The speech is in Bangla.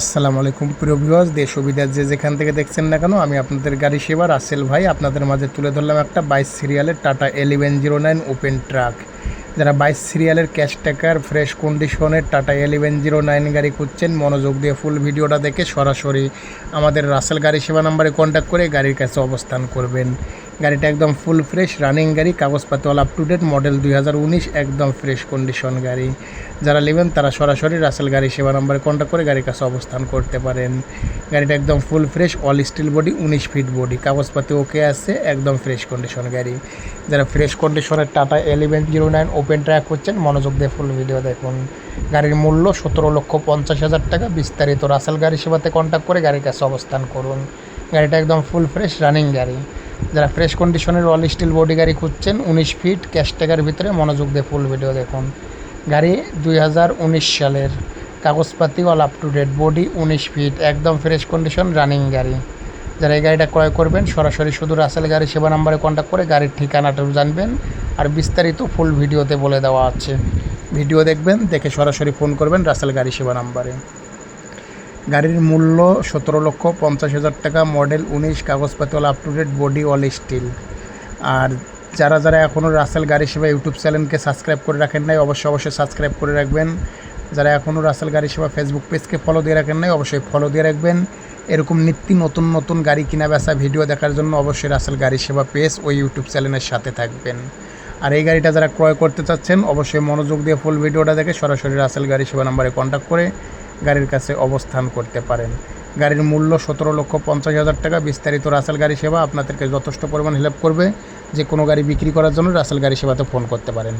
আসসালামু আলাইকুম প্রিয় ভিউয়ার্স দেশ বিদেশ যে যেখান থেকে দেখছেন না কেন, আমি আপনাদের গাড়ি সেবা রাসেল ভাই। আপনাদের মাঝে তুলে ধরলাম একটা বাইশ সিরিয়ালের Tata eleven zero nine open truck যারা বাইশ সিরিয়ালের ক্যাশ টাকার ফ্রেশ কন্ডিশনের টাটা এলিভেন জিরো নাইন গাড়ি খুঁজছেন, মনোযোগ দিয়ে ফুল ভিডিওটা দেখে সরাসরি আমাদের রাসেল গাড়ি সেবা নাম্বারে কন্ট্যাক্ট করে গাড়ির কাছে অবস্থান করবেন। গাড়িটা একদম ফুল ফ্রেশ রানিং গাড়ি কাগজপাতি all up to date model দুই হাজার উনিশ, একদম ফ্রেশ কন্ডিশন গাড়ি। যারা নেবেন তারা সরাসরি রাসেল গাড়ি সেবা নাম্বারে কন্ট্যাক্ট করে গাড়ির কাছে অবস্থান করতে পারেন। গাড়িটা একদম full fresh all steel body উনিশ ফিট বডি কাগজপাতি ওকে আছে, একদম ফ্রেশ কন্ডিশন গাড়ি। যারা ফ্রেশ কন্ডিশনের Tata eleven zero nine open truck করছেন, মনোযোগ দিয়ে ফুল ভিডিও দেখুন। গাড়ির মূল্য সতেরো লক্ষ পঞ্চাশ হাজার টাকা, বিস্তারিত রাসেল গাড়ি সেবাতে কন্ট্যাক্ট করে গাড়ির কাছে অবস্থান করুন। গাড়িটা একদম ফুল ফ্রেশ রানিং গাড়ি। যারা ফ্রেশ কন্ডিশনের অল স্টিল বডি গাড়ি খুঁজছেন, উনিশ ফিট ক্যাশ টাকার ভিতরে মনোযোগ দিয়ে ফুল ভিডিও দেখুন। গাড়ি দুই হাজার উনিশ সালের কাগজপাতি all up to date body উনিশ ফিট একদম ফ্রেশ কন্ডিশন রানিং গাড়ি। যারা এই গাড়িটা ক্রয় করবেন, সরাসরি শুধু রাসেল গাড়ি সেবা নাম্বারে কন্ট্যাক্ট করে গাড়ির ঠিকানাটাও জানবেন আর বিস্তারিত ফুল ভিডিওতে বলে দেওয়া আছে। ভিডিও দেখবেন, দেখে সরাসরি ফোন করবেন রাসেল গাড়ি সেবা নাম্বারে গাড়ির মূল্য সতেরো লক্ষ পঞ্চাশ হাজার টাকা, মডেল উনিশ কাগজপাতি up to date body all steel আর যারা যারা এখনও রাসেল গাড়ি সেবা ইউটিউব চ্যানেলকে সাবস্ক্রাইব করে রাখেন নাই, অবশ্যই অবশ্যই সাবস্ক্রাইব করে রাখবেন। যারা এখনও রাসেল গাড়ি সেবা ফেসবুক পেজকে ফলো দিয়ে রাখেন নাই, অবশ্যই ফলো দিয়ে রাখবেন। এরকম নিত্য নতুন নতুন গাড়ি কিনা বেচা ভিডিও দেখার জন্য অবশ্যই রাসেল গাড়ি সেবা পেজ ওই ইউটিউব চ্যানেলের সাথে থাকবেন। আর এই গাড়িটা যারা ক্রয় করতে চাচ্ছেন, অবশ্যই মনোযোগ দিয়ে ফুল ভিডিওটা দেখে সরাসরি রাসেল গাড়ি সেবা নাম্বারে কন্ট্যাক্ট করে গাড়ির কাছে অবস্থান করতে পারেন। গাড়ির মূল্য সতেরো লক্ষ পঞ্চাশ হাজার টাকা। বিস্তারিত রাসেল গাড়ি সেবা আপনাদেরকে যথেষ্ট পরিমাণ হেল্প করবে। যে কোনো গাড়ি বিক্রি করার জন্য রাসেল গাড়ি সেবাতে ফোন করতে পারেন।